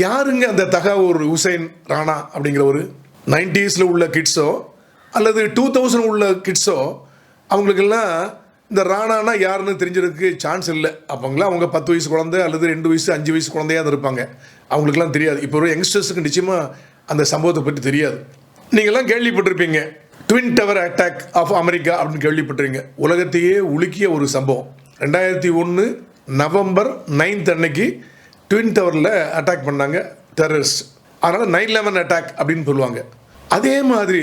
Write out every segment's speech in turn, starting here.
யாருங்க அந்த தகாவூர் ஹுசைன் ராணா அப்படிங்கிற ஒரு நைன்டிஸில் உள்ள கிட்ஸோ அல்லது டூ தௌசண்ட் உள்ள கிட்ஸோ அவங்களுக்கெல்லாம் இந்த ராணானா யாருன்னு தெரிஞ்சிருக்கு சான்ஸ் இல்லை. அப்போங்களா அவங்க பத்து வயசு குழந்தை அல்லது ரெண்டு வயசு அஞ்சு வயசு குழந்தையாக இருப்பாங்க. அவங்களுக்குலாம் தெரியாது. இப்போ ஒரு யங்ஸ்டர்ஸுக்கு நிச்சயமாக அந்த சம்பவத்தை பற்றி தெரியாது. நீங்கள்லாம் கேள்விப்பட்டிருப்பீங்க. Twin tower attack of America அப்படின்னு கேள்விப்பட்டிருங்க உலகத்தையே உலுக்கிய ஒரு சம்பவம். ரெண்டாயிரத்தி ஒன்று நவம்பர் நைன்த் அன்னைக்கு ட்வின் டவரில் அட்டாக் பண்ணாங்க டெரரிஸ்ட் அதனால் நைன் லெவன் அட்டாக் அப்படின்னு சொல்லுவாங்க. அதே மாதிரி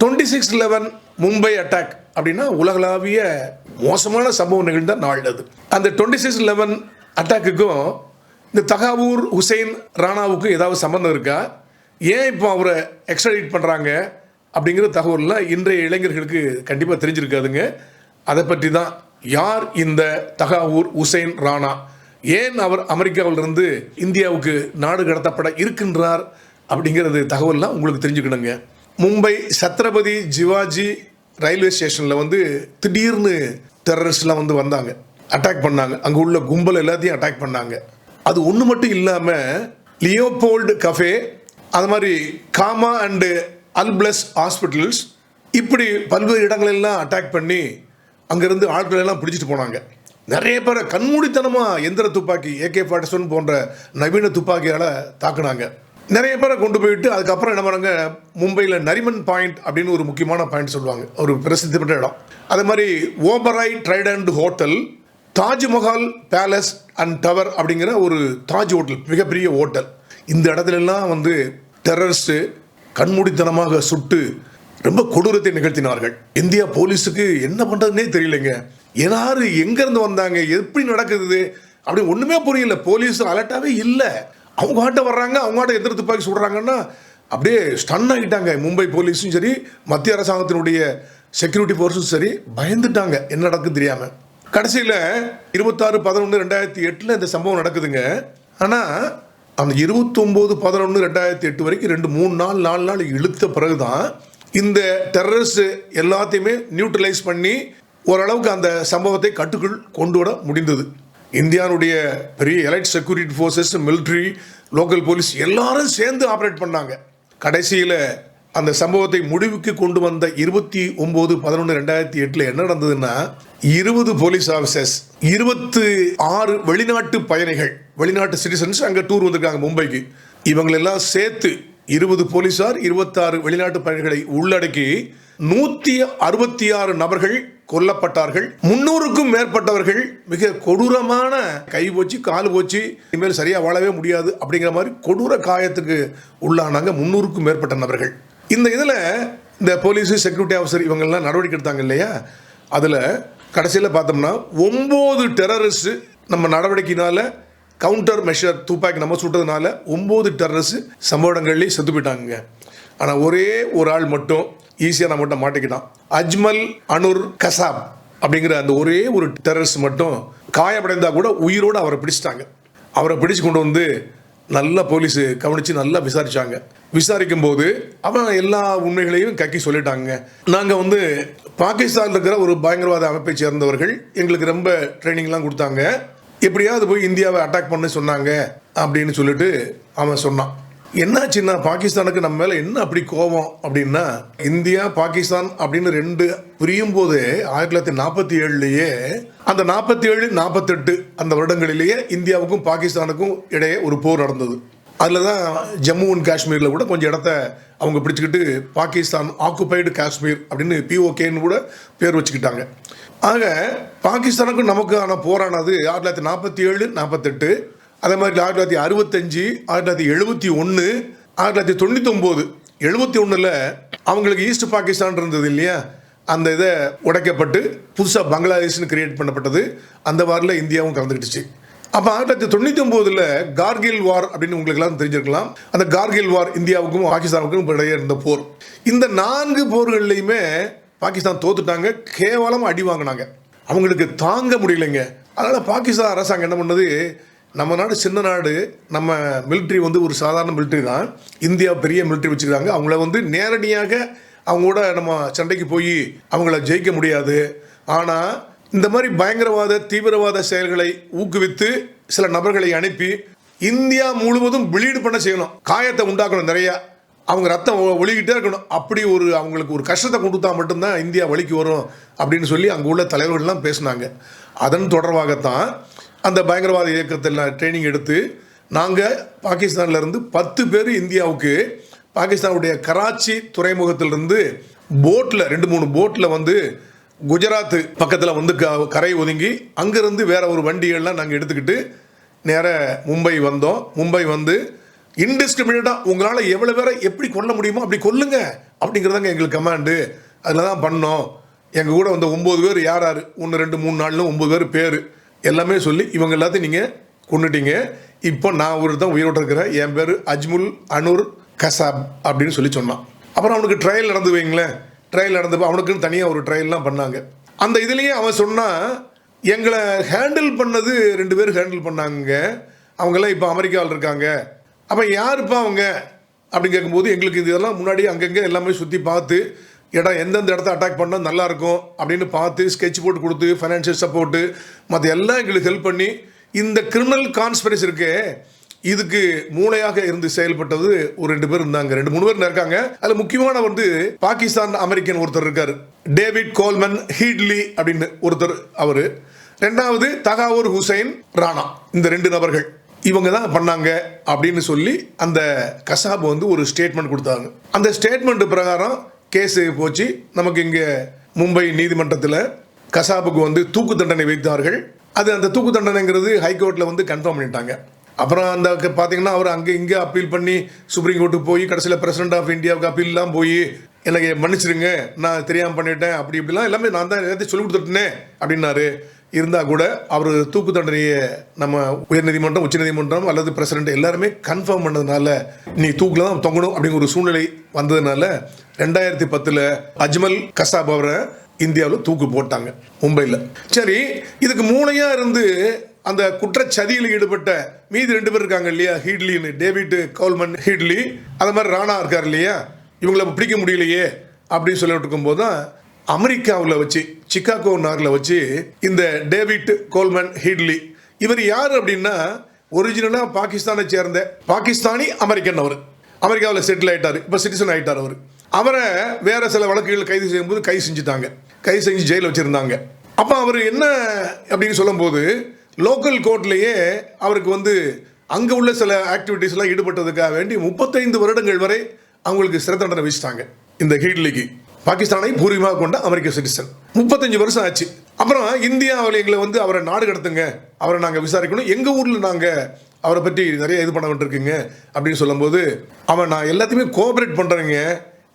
twenty six eleven Mumbai attack அப்படின்னா உலகளாவிய மோசமான சம்பவம் நிகழ்ந்த நாள் அது. அந்த டுவெண்ட்டி சிக்ஸ் லெவன் அட்டாக்குக்கும் இந்த தகாவூர் ஹுசைன் ராணாவுக்கும் ஏதாவது சம்மந்தம் இருக்கா? ஏன் இப்போ அவரை எக்ஸ்ட்ராடிட் பண்ணுறாங்க அப்படிங்கிற தகவல்லாம் இன்றைய இளைஞர்களுக்கு கண்டிப்பாக தெரிஞ்சிருக்காதுங்க. அதை பற்றி தான் யார் இந்த தகாவூர் ஹுசைன் ராணா? ஏன் அவர் அமெரிக்காவிலிருந்து இந்தியாவுக்கு நாடு கடத்தப்பட இருக்கின்றார் அப்படிங்கிறது தகவல்லாம் உங்களுக்கு தெரிஞ்சுக்கணுங்க. மும்பை சத்ரபதி ஜிவாஜி ரயில்வே ஸ்டேஷனில் வந்து திடீர்னு டெரரிஸ்ட்லாம் வந்து வந்தாங்க. அட்டாக் பண்ணாங்க. அங்கே உள்ள கும்பல் எல்லாத்தையும் அட்டாக் பண்ணாங்க. அது ஒன்று மட்டும் இல்லாமல் லியோபோல்டு கஃபே அது மாதிரி காமா அண்டு அல்பிளஸ் ஹாஸ்பிட்டல்ஸ் இப்படி பல்வேறு இடங்களெல்லாம் அட்டாக் பண்ணி அங்கேருந்து ஆட்களெல்லாம் பிடிச்சிட்டு போனாங்க. நிறைய பேரை கண்மூடித்தனமாக எந்திர துப்பாக்கி ஏகே ஃபார்ட்டி போன்ற நவீன துப்பாக்கியால் தாக்குனாங்க. நிறைய பேரை கொண்டு போயிட்டு அதுக்கப்புறம் என்ன பண்ணாங்க? மும்பையில் நரிமன் பாயிண்ட் அப்படின்னு ஒரு முக்கியமான பாயிண்ட் சொல்லுவாங்க. ஒரு பிரசித்தி பெற்ற இடம். அதே மாதிரி Oberoi Trident hotel Taj Mahal palace and tower அப்படிங்கிற ஒரு தாஜ் ஹோட்டல் மிகப்பெரிய ஹோட்டல். இந்த இடத்துலலாம் வந்து டெரரிஸ்ட்டு கண்மூடித்தனமாக சுட்டு ரொம்ப கொடூரத்தை நிகழ்த்தினார்கள். இந்தியா போலீஸுக்கு என்ன பண்ணுறதுனே தெரியலைங்க. யார் எங்கேருந்து வந்தாங்க? எப்படி நடக்குது? இது? அப்படி புரியல. போலீஸ் அலர்ட்டாகவே இல்லை. அவங்க ஆட்ட வர்றாங்க அவங்க ஆட்ட எதிர் துப்பாக்கி சுடுறாங்கன்னா அப்படியே ஸ்டன் ஆகிட்டாங்க. மும்பை போலீஸும் சரி மத்திய அரசாங்கத்தினுடைய செக்யூரிட்டி ஃபோர்ஸும் சரி பயந்துட்டாங்க. என்ன நடக்குது தெரியாமல் கடைசியில் இருபத்தாறு பதினொன்று ரெண்டாயிரத்தி எட்டில் இந்த சம்பவம் நடக்குதுங்க. ஆனால் அந்த இருபத்தொம்போது பதினொன்று ரெண்டாயிரத்தி எட்டு வரைக்கும் ரெண்டு மூணு நாள் நாலு நாள் இழுத்த பிறகு தான் இந்த டெரரிஸ்ட் எல்லாத்தையுமே நியூட்ரலைஸ் பண்ணி ஓரளவுக்கு அந்த சம்பவத்தை கட்டுக்குள் கொண்டு வர முடிந்தது. இந்தியாவுடைய பெரிய elite security forces military local police எல்லாரும் சேர்ந்து ஆப்ரேட் பண்ணாங்க. கடைசியில் அந்த சம்பவத்தை முடிவுக்கு கொண்டு வந்த இருபத்தி ஒம்பது பதினொன்று ரெண்டாயிரத்தி எட்டில் என்ன நடந்ததுன்னா இருபது போலீஸ் ஆஃபீஸர்ஸ் இருபத்து ஆறு வெளிநாட்டு பயணிகள் வெளிநாட்டு சிட்டிசன்ஸ் அங்கே டூர் வந்திருக்காங்க மும்பைக்கு. இவங்களெல்லாம் சேர்த்து இருபது போலீஸார் இருபத்தாறு வெளிநாட்டு பயணிகளை உள்ளடக்கி நூற்றி அறுபத்தி ஆறு நபர்கள் கொல்லப்பட்டார்கள். முன்னூறுக்கும் மேற்பட்டவர்கள் மிக கொடூரமான கை போச்சு கால் போச்சு. இனிமேல் சரியா வாழவே முடியாது அப்படிங்கிற மாதிரி கொடூர காயத்துக்கு உள்ளானாங்க முன்னூறுக்கும் மேற்பட்ட நபர்கள். இந்த இதில் இந்த போலீஸ் செக்யூரிட்டி ஆஃபீஸர் இவங்கெல்லாம் நடவடிக்கை எடுத்தாங்க இல்லையா? அதில் கடைசியில் பார்த்தோம்னா ஒம்பது டெரரிஸ்ட் நம்ம நடவடிக்கையினால கவுண்டர் மெஷர் துப்பாக்கி நம்ம சுட்டதுனால ஒம்பது டெரரிஸ்ட் சம்பவ இடங்கள்லேயே செத்து போயிட்டாங்க. ஆனால் ஒரே ஒரு ஆள் மட்டும் ஈஸியாக நம்ம மட்டும் மாட்டிக்கிட்டான். அஜ்மல் அனுர் கசாப் அப்படிங்கிற அந்த ஒரே ஒரு டெரரிஸ்ட் மட்டும் காயமடைந்தால் கூட உயிரோடு அவரை பிடிச்சிட்டாங்க. அவரை பிடிச்சு கொண்டு வந்து நல்லா போலீஸ் கவனித்து நல்லா விசாரித்தாங்க விசாரிக்கும் போது அவன் எல்லா உண்மைகளையும் கக்கி சொல்லிட்டாங்க. நாங்கள் வந்து பாகிஸ்தானில் இருக்கிற ஒரு பயங்கரவாத அமைப்பை சேர்ந்தவர்கள் எங்களுக்கு ரொம்ப ட்ரைனிங்லாம் கொடுத்தாங்க. எப்படியாவது போய் இந்தியாவை அட்டாக் பண்ண சொன்னாங்க அப்படின்னு சொல்லிட்டு அவன் சொன்னான். என்னாச்சுன்னா பாகிஸ்தானுக்கு நம்ம மேலே என்ன அப்படி கோபம் அப்படின்னா இந்தியா பாகிஸ்தான் அப்படின்னு ரெண்டு பிரியும் போது ஆயிரத்தி தொள்ளாயிரத்தி நாற்பத்தி ஏழுலேயே அந்த நாற்பத்தி ஏழு நாற்பத்தெட்டு அந்த வருடங்களிலேயே இந்தியாவுக்கும் பாகிஸ்தானுக்கும் இடையே ஒரு போர் நடந்தது. அதில் தான் ஜம்மு அண்ட் காஷ்மீரில் கூட கொஞ்சம் இடத்த அவங்க பிடிச்சிக்கிட்டு பாகிஸ்தான் ஆக்குபைடு காஷ்மீர் அப்படின்னு பிஓகேன்னு கூட பேர் வச்சுக்கிட்டாங்க. ஆக பாகிஸ்தானுக்கும் நமக்கான போரானது ஆயிரத்தி தொள்ளாயிரத்தி நாற்பத்தி ஏழு நாற்பத்தெட்டு அதே மாதிரி ஆயிரத்தி தொள்ளாயிரத்தி அறுபத்தஞ்சு ஆயிரத்தி தொள்ளாயிரத்தி எழுபத்தி ஒன்று ஆயிரத்தி தொள்ளாயிரத்தி தொண்ணூற்றி ஒம்பது எழுபத்தி ஒன்றில் அவங்களுக்கு ஈஸ்ட் பாகிஸ்தான் இருந்தது இல்லையா? அந்த இதை உடைக்கப்பட்டு புதுசாக பங்களாதேஷ்னு கிரியேட் பண்ணப்பட்டது. அந்த வாரில் இந்தியாவும் கலந்துக்கிட்டுச்சு அப்போ ஆயிரத்தி தொள்ளாயிரத்தி தொண்ணூற்றி ஒம்போதில் கார்கில் வார் அப்படின்னு உங்களுக்கெல்லாம் தெரிஞ்சிருக்கலாம். அந்த கார்கில் வார் இந்தியாவுக்கும் பாகிஸ்தானுக்கும் இடையே இருந்த போர். இந்த நான்கு போர்கள்லையுமே பாகிஸ்தான் தோத்துட்டாங்க. கேவலமாக அடி வாங்கினாங்க. அவங்களுக்கு தாங்க முடியலைங்க. அதனால் பாகிஸ்தான் அரசாங்கம் என்ன பண்ணது? நம்ம நாடு சின்ன நாடு நம்ம மிலிட்ரி வந்து ஒரு சாதாரண மிலிட்ரி தான். இந்தியா பெரிய மிலிட்ரி வச்சுக்கிறாங்க அவங்கள வந்து நேரடியாக அவங்க கூட நம்ம சண்டைக்கு போய் அவங்கள ஜெயிக்க முடியாது. ஆனால் இந்த மாதிரி பயங்கரவாத தீவிரவாத செயல்களை ஊக்குவித்து சில நபர்களை அனுப்பி இந்தியா முழுவதும் பிளீடு பண்ண செய்யணும். காயத்தை உண்டாக்கணும் நிறையா. அவங்க ரத்தம் ஒ- ஒழுகிட்டே இருக்கணும். அப்படி ஒரு அவங்களுக்கு ஒரு கஷ்டத்தை கொடுத்தா மட்டும்தான் இந்தியா வழிக்கு வரும் அப்படின்னு சொல்லி அங்கே உள்ள தலைவர்கள்லாம் பேசினாங்க. அதன் தொடர்பாகத்தான் அந்த பயங்கரவாத இயக்கத்தில் ட்ரைனிங் எடுத்து நாங்கள் பாகிஸ்தான்லேருந்து பத்து பேர் இந்தியாவுக்கு பாகிஸ்தானுடைய கராச்சி துறைமுகத்திலிருந்து போட்டில் ரெண்டு மூணு போட்டில் வந்து குஜராத் பக்கத்தில் வந்து க- கரை ஒதுங்கி அங்கேருந்து வேற ஒரு வண்டிகள்லாம் நாங்கள் எடுத்துக்கிட்டு நேர மும்பை வந்தோம். மும்பை வந்து இன்டிஸ்கிரிமினேட்டாக உங்களால் எவ்வளோ பேரை எப்படி கொல்ல முடியுமோ அப்படி கொல்லுங்க அப்படிங்கிறதாங்க எங்களுக்கு கமாண்டு அதில் தான் பண்ணோம். எங்கள் கூட வந்த ஒம்பது பேர் யார் யார்? ஒன்று ரெண்டு மூணு நாள்னு ஒம்பது பேர் பேர். எல்லாமே சொல்லி இவங்க எல்லாத்தையும் நீங்கள் கொண்டுட்டீங்க இப்போ நான் ஒரு தான் உயிரோடு இருக்கிறேன். என் பேர் அஜ்முல் அனூர் கசாப் அப்படின்னு சொல்லி சொன்னான். அப்புறம் அவனுக்கு ட்ரையல் நடந்து வைங்களேன். ட்ரையல் நடந்தப்போ அவனுக்குன்னு தனியாக ஒரு ட்ரையல்லாம் பண்ணாங்க. அந்த இதுலேயே அவன் சொன்னான் எங்களை ஹேண்டில் பண்ணது ரெண்டு பேர் ஹேண்டில் பண்ணாங்க. அவங்கெல்லாம் இப்போ அமெரிக்காவில் இருக்காங்க. அப்போ யாருப்பா அவங்க? அப்படின்னு கேட்கும்போது எங்களுக்கு இதெல்லாம் முன்னாடி அங்கங்கே எல்லாமே சுற்றி பார்த்து இடம் எந்தெந்த இடத்த அட்டாக் பண்ணால் நல்லாயிருக்கும் அப்படின்னு பார்த்து ஸ்கெட்ச் போட்டு கொடுத்து ஃபைனான்ஷியல் சப்போர்ட்டு மற்ற எல்லாம் எங்களுக்கு ஹெல்ப் பண்ணி இந்த கிரிமினல் கான்ஸ்பிரசி இருக்கே இதுக்கு மூளையாக இருந்து செயல்பட்டது ஒரு ரெண்டு பேர் இருந்தாங்க. ரெண்டு மூணு பேர் இருக்காங்க. அதுல முக்கியமான வந்து பாகிஸ்தான் அமெரிக்கன் ஒருத்தர் இருக்காரு. டேவிட் கோல்மன் ஹீட்லி அப்படின்னு ஒருத்தர் அவரு. ரெண்டாவது தகாவூர் ஹுசைன் ராணா. இந்த ரெண்டு நபர்கள். இவங்க தான் பண்ணாங்க அப்படின்னு சொல்லி அந்த கசாப் வந்து ஒரு ஸ்டேட்மெண்ட் கொடுத்தாங்க. அந்த ஸ்டேட்மெண்ட் பிரகாரம் கேஸு போச்சு. நமக்கு இங்கே மும்பை நீதிமன்றத்தில் கசாபுக்கு வந்து தூக்கு தண்டனை வைத்தார்கள் அது அந்த தூக்கு தண்டனைங்கிறது ஹைகோர்ட்டில் வந்து கன்ஃபார்ம் பண்ணிட்டாங்க. அப்புறம் அந்த பார்த்தீங்கன்னா அவர் அங்கே இங்கே அப்பீல் பண்ணி சுப்ரீம் கோர்ட்டுக்கு போய் கடைசியில் பிரசிடென்ட் ஆஃப் இந்தியாவுக்கு அப்பீல்லாம் போய் எனக்கு மன்னிச்சிருங்க. நான் தெரியாமல் பண்ணிட்டேன். அப்படி இப்படிலாம் எல்லாமே நான் தான் எல்லாத்தையும் சொல்லி கொடுத்துட்டேனே அப்படின்னாரு. இருந்தால் கூட அவர் தூக்கு தண்டனையை நம்ம உயர்நீதிமன்றம் உச்சநீதிமன்றம் அல்லது பிரசிடென்ட் எல்லாருமே கன்ஃபார்ம் பண்ணதுனால நீ தூக்கில் தான் தொங்கணும் அப்படிங்கிற ஒரு சூழ்நிலை வந்ததுனால ரெண்டாயிரத்தி பத்தில் அஜ்மல் கசாப் அவரை இந்தியாவில் தூக்கு போட்டாங்க மும்பையில் சரி இதுக்கு மூளையாக இருந்து அந்த குற்றச்சதியில் ஈடுபட்ட மீதி ரெண்டு பேர் இருக்காங்க இல்லையா? ஹீட்லின்னு டேவிட் கவுல்மன் ஹீட்லி. அது மாதிரி ராணா இருக்கார் இல்லையா? இவங்கள பிடிக்க முடியலையே அப்படின்னு சொல்லிட்டு இருக்கும்போது தான் அமெரிக்காவில் வச்சு சிக்காகோ நாரில் வச்சு இந்த டேவிட் கோல்மன் ஹீட்லி இவர் யார் அப்படின்னா ஒரிஜினலாக பாகிஸ்தானை சேர்ந்த பாகிஸ்தானி அமெரிக்கன் அவர். அமெரிக்காவில் செட்டில் ஆகிட்டார் இப்போ சிட்டிசன் ஆகிட்டார் அவர். அவரை வேற சில வழக்குகள் கைது செய்யும்போது கைது செஞ்சுட்டாங்க. கைது செஞ்சு ஜெயிலில் வச்சுருந்தாங்க. அப்போ அவர் என்ன அப்படின்னு சொல்லும்போது லோக்கல் கோர்ட்லேயே அவருக்கு வந்து அங்கே உள்ள சில ஆக்டிவிட்டீஸ்லாம் ஈடுபட்டதுக்காக வேண்டி முப்பத்தைந்து வருடங்கள் வரை அவங்களுக்கு சிறை தண்டனை வச்சுட்டாங்க இந்த ஹீட்லிக்கு. பாகிஸ்தானை பூர்வீகமாக கொண்ட அமெரிக்க சிட்டிசன் முப்பத்தஞ்சு வருஷம் ஆச்சு. அப்புறம் இந்தியாவில் எங்களை வந்து அவரை நாடு கடத்துங்க. அவரை நாங்கள் விசாரிக்கணும். எங்கள் ஊரில் நாங்கள் அவரை பற்றி நிறைய இது பண்ண வேண்டியிருக்குங்க அப்படின்னு சொல்லும்போது அவன் நான் எல்லாத்தையுமே கோஆபரேட் பண்ணுறேங்க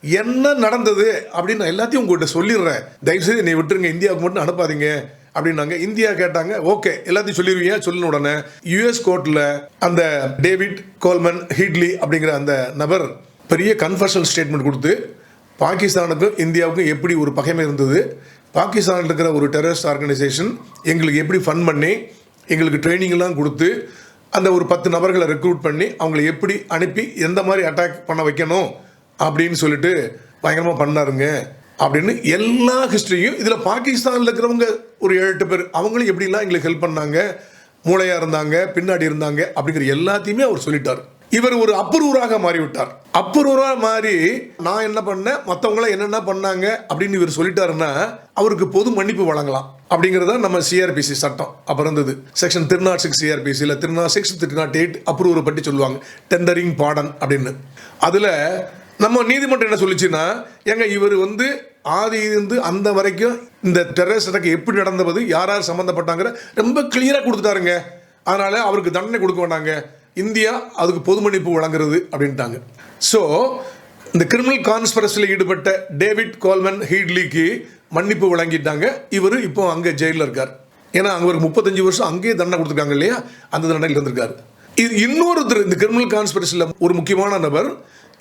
என்ன நடந்தது? அப்படின்னு நான் எல்லாத்தையும் உங்கள்கிட்ட சொல்லிடுறேன். தயவுசெய்து நீ விட்டுருங்க. இந்தியாவுக்கு மட்டும் அனுப்பாதீங்க அப்படின்னாங்க. இந்தியா கேட்டாங்க ஓகே எல்லாத்தையும் சொல்லிடுவீங்க. சொல்லின உடனே யுஎஸ் கோர்ட்டில் அந்த டேவிட் கோல்மன் ஹிட்லி அப்படிங்கிற அந்த நபர் பெரிய கன்ஃபர்ஷனல் ஸ்டேட்மெண்ட் கொடுத்து பாகிஸ்தானுக்கும் இந்தியாவுக்கும் எப்படி ஒரு பகைமை இருந்தது? பாகிஸ்தானில் இருக்கிற ஒரு டெரரிஸ்ட் ஆர்கனைசேஷன் எங்களுக்கு எப்படி ஃபன் பண்ணி எங்களுக்கு ட்ரைனிங்லாம் கொடுத்து அந்த ஒரு பத்து நபர்களை ரெக்ரூட் பண்ணி அவங்களை எப்படி அனுப்பி எந்த மாதிரி அட்டாக் பண்ண வைக்கணும் அப்படின்னு சொல்லிட்டு பயங்கரமாக பண்ணாருங்க. அப்படின்னு எல்லா ஹிஸ்ட்ரியும் இதில் பாகிஸ்தானில் இருக்கிறவங்க ஒரு ஏழு எட்டு பேர் அவங்களும் எப்படிலாம் எங்களுக்கு ஹெல்ப் பண்ணாங்க மூளையாக இருந்தாங்க பின்னாடி இருந்தாங்க அப்படிங்கிற எல்லாத்தையுமே அவர் சொல்லிட்டார். இவர் ஒரு அப்ரூவராக மாறிவிட்டார். அப்ரூவராக மாறி நான் என்ன பண்ணேன்? மற்றவங்களாம் என்னென்ன பண்ணாங்க? அப்படின்னு இவர் சொல்லிட்டாருன்னா அவருக்கு பொது மன்னிப்பு வழங்கலாம். அப்படிங்கிறத நம்ம சிஆர்பிசி சட்டம். அப்போ இருந்தது. Section three nought six CrPC இல்லை three nought six three nought eight அப்ரூவரை பற்றி சொல்லுவாங்க. டெண்டரிங் பாடன் அப்படின்னு. அதில் நம்ம நீதிமன்றம் என்ன சொல்லுச்சுன்னா ஏங்க இவர் வந்து ஆதி இருந்து அந்த வரைக்கும் இந்த டெரரிஸ்ட் அட்டாக் எப்படி நடந்தது யார் யார் சம்மந்தப்பட்டாங்கிற ரொம்ப கிளியராக கொடுத்துட்டாருங்க. அதனால அவருக்கு தண்டனை கொடுக்க வேண்டாங்க இந்தியா அதுக்கு பொது மன்னிப்பு வழங்குறது அப்படின்ட்டாங்க. ஸோ இந்த கிரிமினல் கான்ஸ்பரஸில் ஈடுபட்ட டேவிட் கோல்மன் ஹீட்லிக்கு மன்னிப்பு வழங்கிட்டாங்க. இவர் இப்போ அங்கே ஜெயிலில் இருக்கார். ஏன்னா அங்கே ஒரு முப்பத்தஞ்சு வருஷம் அங்கேயே தண்டனை கொடுத்துருக்காங்க இல்லையா? அந்த தண்டனையில் இருந்திருக்காரு. இது இன்னொருத்தர் இந்த கிரிமினல் கான்ஸ்பரஸில் ஒரு முக்கியமான நபர்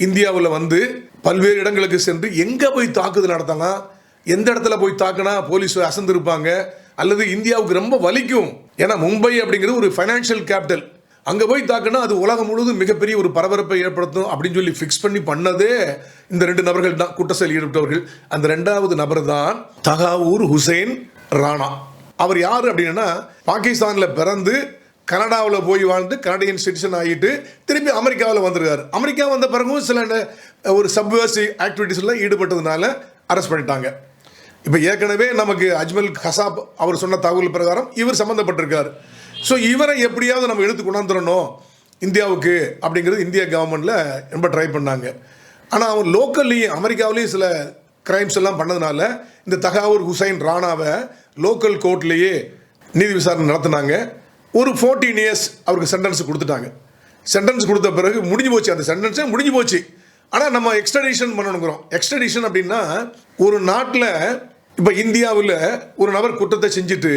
இந்தியாவில் வந்து பல்வேறு இடங்களுக்கு சென்று எங்கே போய் தாக்குதல் நடத்தலாம் எந்த இடத்துல போய் தாக்குனா போலீஸ் அசந்திருப்பாங்க அல்லது இந்தியாவுக்கு ரொம்ப வலிக்கும். ஏன்னா மும்பை அப்படிங்கிறது ஒரு ஃபைனான்சியல் கேபிட்டல் அங்கே போய் தாக்குனா அது உலகம் முழுவதும் மிகப்பெரிய ஒரு பரபரப்பை ஏற்படுத்தும் அப்படின்னு சொல்லி ஃபிக்ஸ் பண்ணி பண்ணதே இந்த ரெண்டு நபர்கள் தான் குற்ற செயல் ஈடுபட்டவர்கள். அந்த ரெண்டாவது நபர் தான் தகாவூர் ஹுசைன் ராணா. அவர் யார் அப்படின்னா பாகிஸ்தானில் பிறந்து கனடாவில் போய் வாழ்ந்து கனடியன் சிட்டிசன் ஆகிட்டு திருப்பி அமெரிக்காவில் வந்திருக்காரு. அமெரிக்கா வந்த பிறகும் சில ஒரு சப்வர்சி ஆக்டிவிட்டீஸில் ஈடுபட்டதுனால அரெஸ்ட் பண்ணிட்டாங்க. இப்போ ஏற்கனவே நமக்கு அஜ்மல் கசாப் அவர் சொன்ன தகவல் பிரகாரம் இவர் சம்மந்தப்பட்டிருக்கார் ஸோ இவரை எப்படியாவது நம்ம எடுத்து கொண்டாந்துடணும் இந்தியாவுக்கு அப்படிங்கிறது இந்திய கவர்மெண்ட்டில் ரொம்ப ட்ரை பண்ணாங்க. ஆனால் அவன் லோக்கல்லையும் அமெரிக்காவிலையும் சில கிரைம்ஸ் எல்லாம் பண்ணதுனால இந்த தகாவூர் ஹுசைன் ராணாவை லோக்கல் கோர்ட்லேயே நீதி விசாரணை நடத்தினாங்க. ஒரு ஃபோர்டீன் இயர்ஸ் அவருக்கு சென்டென்ஸ் கொடுத்துட்டாங்க. சென்டென்ஸ் கொடுத்த பிறகு முடிஞ்சு போச்சு. அந்த சென்டென்ஸே முடிஞ்சு போச்சு. ஆனால் நம்ம எக்ஸ்ட்ரடிஷன் பண்ணணுங்கிறோம். எக்ஸ்ட்ரடிஷன் அப்படின்னா ஒரு நாட்டில் இப்போ இந்தியாவில் ஒரு நபர் குற்றத்தை செஞ்சுட்டு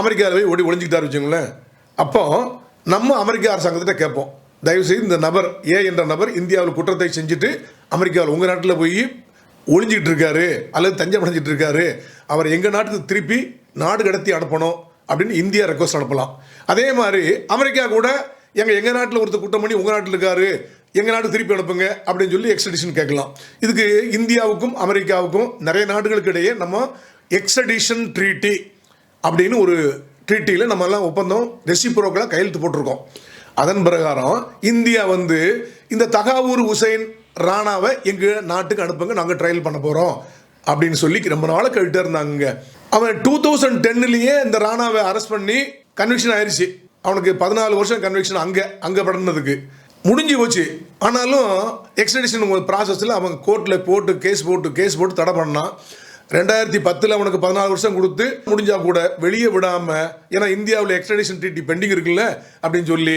அமெரிக்காவில் போய் ஓடி ஒழிஞ்சிக்கிட்டார் வச்சுங்களேன் அப்போ நம்ம அமெரிக்க அரசாங்கத்திட்ட கேட்போம். தயவுசெய்து இந்த நபர் ஏ என்ற நபர் இந்தியாவில் குற்றத்தை செஞ்சுட்டு அமெரிக்காவில் உங்கள் நாட்டில் போய் ஒழிஞ்சிக்கிட்டு இருக்காரு அல்லது தஞ்சம் அடைஞ்சிட்டு இருக்காரு அவர் எங்கள் நாட்டுக்கு திருப்பி நாடு கடத்தி அனுப்பணும் அப்படின்னு இந்தியா ரெக்வஸ்ட் அனுப்பலாம். அதே மாதிரி அமெரிக்கா கூட எங்கள் எங்கள் நாட்டில் ஒருத்தர் குற்றம் பண்ணி உங்கள் நாட்டில் இருக்காரு எங்கள் நாடு திருப்பி அனுப்புங்க அப்படின்னு சொல்லி எக்ஸ்ட்ரடிஷன் கேட்கலாம். இதுக்கு இந்தியாவுக்கும் அமெரிக்காவுக்கும் நிறைய நாடுகளுக்கு இடையே நம்ம எக்ஸ்ட்ரடிஷன் ட்ரீட்டி அப்படின்னு ஒரு ட்ரீட்டியில் நம்ம எல்லாம் ஒப்பந்தம் ரெசிப்ரோக்கலாக கையெழுத்து போட்டிருக்கோம். அதன் பிரகாரம் இந்தியா வந்து இந்த தகாவூர் உசைன் ராணாவை எங்கள் நாட்டுக்கு அனுப்புங்க நாங்கள் ட்ரையல் பண்ண போகிறோம் அப்படின்னு சொல்லி ரொம்ப நாளாக கேட்டுட்டே இருந்தாங்க அவன் டூ தௌசண்ட் டென்னுலேயே இந்த ராணாவை அரெஸ்ட் பண்ணி கன்விக்ஷன் ஆயிடுச்சு அவனுக்கு பதினாலு வருஷம் கன்விக்ஷன் அங்கே அங்கே படனதுக்கு முடிஞ்சு போச்சு. ஆனாலும் எக்ஸ்ட்ரடிஷன் ப்ராசஸில் அவன் கோர்ட்டில் போட்டு கேஸ் போட்டு கேஸ் போட்டு தடை பண்ணான். ரெண்டாயிரத்தி பத்தில் அவனுக்கு பதினாலு வருஷம் கொடுத்து முடிஞ்சால் கூட வெளியே விடாமல் ஏன்னா இந்தியாவில் எக்ஸ்ட்ரடிஷன் ட்ரீட்டி பெண்டிங் இருக்குல்ல அப்படின்னு சொல்லி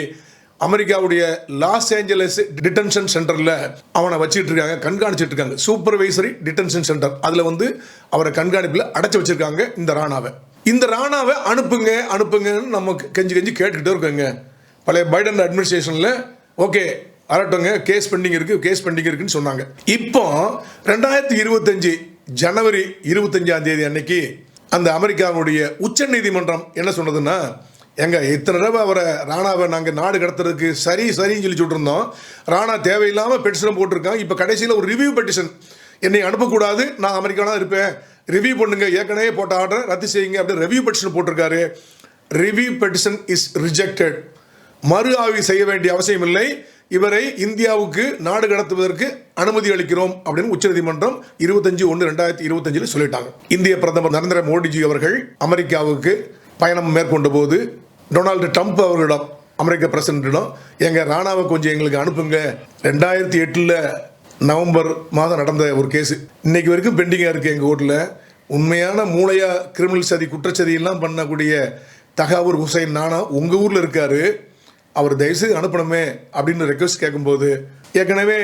அமெரிக்காவுடைய லாஸ் ஏஞ்சலஸ் டிடென்ஷன் சென்டரில் அவனை வச்சுட்டு இருக்காங்க கண்காணிச்சிட்டு இருக்காங்க. சூப்பர்வைசரி டிடென்ஷன் சென்டர் அதில் வந்து அவரை கண்காணிப்பில் அடைச்சி வச்சிருக்காங்க இந்த ராணாவை. இந்த ராணாவை அனுப்புங்க அனுப்புங்கன்னு நம்ம கெஞ்சி கெஞ்சி கேட்டுக்கிட்டே இருக்கோங்க. பழைய பைடன் அட்மினிஸ்ட்ரேஷனில் ஓகே அரட்டுங்க கேஸ் பெண்டிங் இருக்கு கேஸ் பெண்டிங் இருக்குன்னு சொன்னாங்க. இப்போ ரெண்டாயிரத்தி இருபத்தஞ்சு ஜனவரி இருபத்தஞ்சாம் தேதி அன்னைக்கு அந்த அமெரிக்காவுடைய உச்ச நீதிமன்றம் என்ன சொன்னதுன்னா எங்க இத்தனை தடவை அவரை ராணாவை நாங்கள் நாடு கடத்துறதுக்கு சரி சரின்னு சொல்லி சொல்லிருந்தோம். ராணா தேவையில்லாமல் பெட்டிஷன் போட்டிருக்கான். இப்போ கடைசியில் ஒரு ரிவ்யூ பெட்டிஷன் என்னை அனுப்பக்கூடாது. நான் அமெரிக்கானா இருப்பேன். ரிவ்யூ பண்ணுங்க. ஏற்கனவே போட்ட ஆர்டர் ரத்து செய்யுங்க. அப்படி ரிவ்யூ பெட்டிஷன் போட்டிருக்காரு. ரிவ்யூ பெட்டிஷன் இஸ் ரிஜெக்டட் மறு ஆய்வு செய்ய வேண்டிய அவசியம் இல்லை. இவரை இந்தியாவுக்கு நாடு கடத்துவதற்கு அனுமதி அளிக்கிறோம் அப்படின்னு உச்சநீதிமன்றம் இருபத்தஞ்சு ஒன்று ரெண்டாயிரத்தி இருபத்தஞ்சில் சொல்லிட்டாங்க. இந்திய பிரதமர் நரேந்திர மோடிஜி அவர்கள் அமெரிக்காவுக்கு பயணம் மேற்கொண்ட போது டொனால்டு ட்ரம்ப் அவர்களிடம் அமெரிக்க பிரசிடண்டிடம் எங்கள் ராணாவை கொஞ்சம் எங்களுக்கு அனுப்புங்க. ரெண்டாயிரத்தி எட்டில் நவம்பர் மாதம் நடந்த ஒரு கேஸ். இன்னைக்கு வரைக்கும் பெண்டிங்காக இருக்குது எங்கள் கோர்ட்டில் உண்மையான மூளையாக கிரிமினல் சதி குற்றச்சதியெல்லாம் பண்ணக்கூடிய தகாவூர் ஹுசைன் நானா உங்கள் ஊரில் இருக்காரு. அவர் தயவுசெய்து அனுப்பணுமே அப்படின்னு ரெக்வஸ்ட் கேட்கும்போது ஏற்கனவே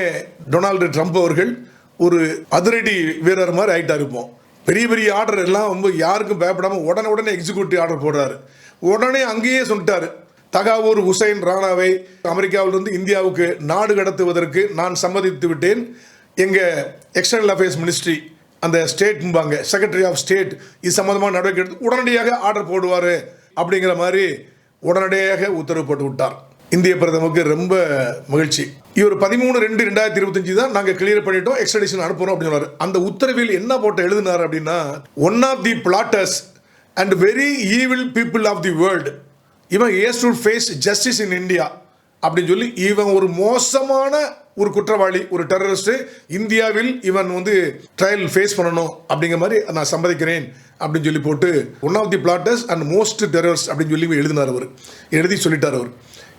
டொனால்டு ட்ரம்ப் அவர்கள் ஒரு அதிரடி வீரர் மாதிரி ஆகிட்டா இருப்போம் பெரிய பெரிய ஆர்டர் எல்லாம் ரொம்ப யாருக்கும் பயப்படாமல் உடனே உடனே எக்ஸிக்யூட்டிவ் ஆர்டர் போடுறாரு. உடனே அங்கேயே சொல்லிட்டாரு. தகாவூர் ஹுசைன் ராணாவை அமெரிக்காவிலிருந்து இந்தியாவுக்கு நாடு கடத்துவதற்கு நான் சம்மதித்து விட்டேன். எங்கள் எக்ஸ்டர்னல் அஃபேர்ஸ் மினிஸ்ட்ரி அந்த ஸ்டேட்பாங்க செக்ரட்டரி ஆஃப் ஸ்டேட் இது சம்மந்தமான நடவடிக்கை எடுத்து உடனடியாக ஆர்டர் போடுவார் அப்படிங்கிற மாதிரி உடனடியாக உத்தரவு போட்டு விட்டார். இந்திய பிரதமருக்கு ரொம்ப மகிழ்ச்சி. இவர் பதிமூணு ரெண்டு ரெண்டாயிரத்தி இருபத்தஞ்சு தான் நாங்கள் கிளியர் பண்ணிட்டோம் எக்ஸ்ட்ரடிஷன் அனுப்புறோம் அப்படின்னு சொன்னார். அந்த உத்தரவில் என்ன போட்டு எழுதினார் அப்படின்னா one of the plotters and very evil people of the world இவன் has to face justice in India அப்படின்னு சொல்லி இவன் ஒரு மோசமான ஒரு குற்றவாளி ஒரு டெரரிஸ்ட் இந்தியாவில் இவன் வந்து ட்ரையல் ஃபேஸ் பண்ணணும் அப்படிங்கிற மாதிரி நான் சம்மதிக்கிறேன் அப்படின்னு சொல்லி போட்டு one of the plotters and most terrorist அப்படின்னு சொல்லி எழுதினார் அவர். எழுதி சொல்லிட்டார் அவர்.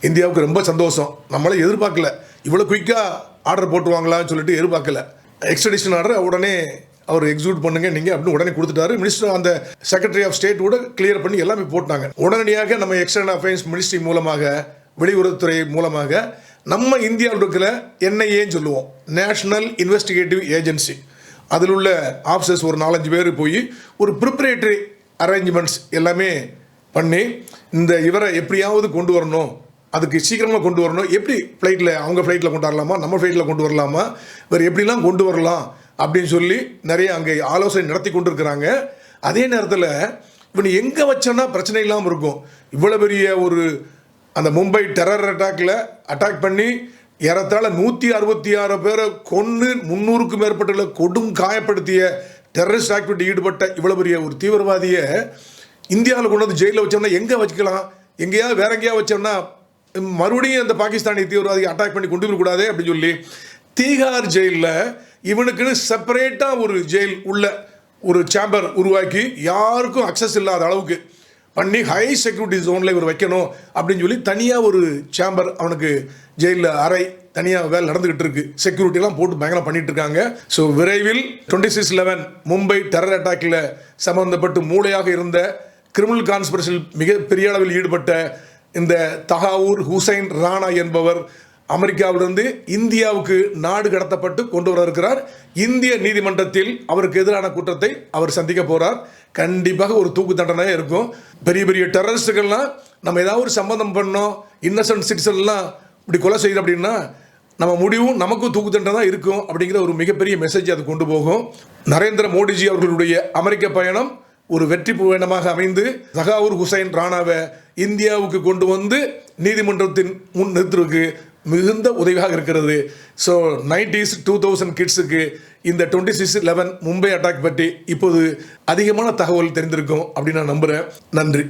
இந்தியாவுக்கு ரொம்ப சந்தோஷம். நம்மளே எதிர்பார்க்கல. இவ்வளோ குயிக்காக ஆர்டர் போட்டுவாங்களான்னு சொல்லிட்டு எதிர்பார்க்கல. எக்ஸ்ட்ரடிஷன் ஆர்டர் உடனே அவர் எக்ஸிக்யூட் பண்ணுங்க நீங்க அப்படின்னு உடனே கொடுத்துட்டாரு. மினிஸ்டர் அந்த செக்ரட்டரி ஆஃப் ஸ்டேட் கூட கிளியர் பண்ணி எல்லாமே போட்டாங்க. உடனடியாக நம்ம எக்ஸ்டர்னல் அஃபேர்ஸ் மினிஸ்ட்ரி மூலமாக வெளியுறவுத்துறை மூலமாக நம்ம இந்தியாவில் இருக்கிற என்ஐஏன்னு சொல்லுவோம். நேஷனல் இன்வெஸ்டிகேட்டிவ் ஏஜென்சி அதில் உள்ள ஆஃபீஸர்ஸ் ஒரு நாலஞ்சு பேர் போய் ஒரு ப்ரிப்பரேட்டரி அரேஞ்ச்மெண்ட்ஸ் எல்லாமே பண்ணி இந்த இவரை எப்படியாவது கொண்டு வரணும் அதுக்கு சீக்கிரமாக கொண்டு வரணும் எப்படி ஃப்ளைட்டில் அவங்க ஃப்ளைட்டில் கொண்டு வரலாமா நம்ம ஃப்ளைட்டில் கொண்டு வரலாமா வேறு எப்படிலாம் கொண்டு வரலாம் அப்படின்னு சொல்லி நிறைய அங்கே ஆலோசனை நடத்தி கொண்டு இருக்கிறாங்க அதே நேரத்தில் இவன் எங்கே வச்சோன்னா பிரச்சனை இல்லாமல் இருக்கும். இவ்வளோ பெரிய ஒரு அந்த மும்பை டெரர் அட்டாக்ல அட்டாக் பண்ணி ஏறத்தாழ நூற்றி அறுபத்தி ஆறு பேரை கொன்று முந்நூறுக்கும் மேற்பட்டவர்களை கொடும் காயப்படுத்திய டெரரிஸ்ட் ஆக்டிவிட்டி ஈடுபட்ட இவ்வளோ பெரிய ஒரு தீவிரவாதியை இந்தியாவில் கொண்டு வந்து ஜெயிலில் வச்சோம்னா எங்கே வச்சுக்கலாம்? எங்கேயாவது வேற எங்கேயாவது வச்சோம்னா மறுபடியும் அந்த பாகிஸ்தானி தீவிரவாதியை அட்டாக் பண்ணி கொண்டு வரக்கூடாதே அப்படின்னு சொல்லி தீகார் ஜெயிலில் இவனுக்குன்னு செப்பரேட்டாக ஒரு ஜெயில் உள்ள ஒரு சேம்பர் உருவாக்கி யாருக்கும் அக்சஸ் இல்லாத அளவுக்கு பண்ணி ஹை செக்யூரிட்டி ஜோனில் இவர் வைக்கணும் அப்படின்னு சொல்லி தனியாக ஒரு சேம்பர் அவனுக்கு ஜெயிலில் அறை தனியாக வேலை நடந்துகிட்டு இருக்கு. செக்யூரிட்டிலாம் போட்டு பயங்கரம் பண்ணிட்டு இருக்காங்க. ஸோ விரைவில் twenty six eleven Mumbai terror அட்டாக்கில் சம்பந்தப்பட்டு மூளையாக இருந்த கிரிமினல் கான்ஸ்பிரசில் மிக பெரிய அளவில் ஈடுபட்ட இந்த தகாவூர் ஹுசைன் ராணா என்பவர் அமெரிக்காவிலிருந்து இந்தியாவுக்கு நாடு கடத்தப்பட்டு கொண்டு வர இருக்கிறார். இந்திய நீதிமன்றத்தில் அவருக்கு எதிரான குற்றத்தை அவர் சந்திக்க போகிறார் கண்டிப்பாக ஒரு தூக்கு தண்டனையாக இருக்கும். பெரிய பெரிய டெரரிஸ்டுகள்லாம் நம்ம ஏதாவது ஒரு சம்மந்தம் பண்ணோம் இன்னசென்ட் சிட்டிசன்லாம் இப்படி கொலை செய்யுது அப்படின்னா நம்ம முடிவும் நமக்கும் தூக்கு தண்டனை தான் இருக்கும் அப்படிங்கிற ஒரு மிகப்பெரிய மெசேஜ் அது கொண்டு போகும். நரேந்திர மோடிஜி அவர்களுடைய அமெரிக்க பயணம் ஒரு வெற்றி பயணமாக அமைந்து சகாவூர் ஹுசைன் ராணாவை இந்தியாவுக்கு கொண்டு வந்து நீதிமன்றத்தின் முன் நிறுத்திருக்கு. மிகுந்த உதவியாக இருக்கிறது. ஸோ நைன்டிஸ் டூ தௌசண்ட் கிட்ஸுக்கு இந்த twenty six eleven Mumbai attack பற்றி இப்போது அதிகமான தகவல் தெரிந்திருக்கும் அப்படின்னு நான் நம்புகிறேன் நன்றி.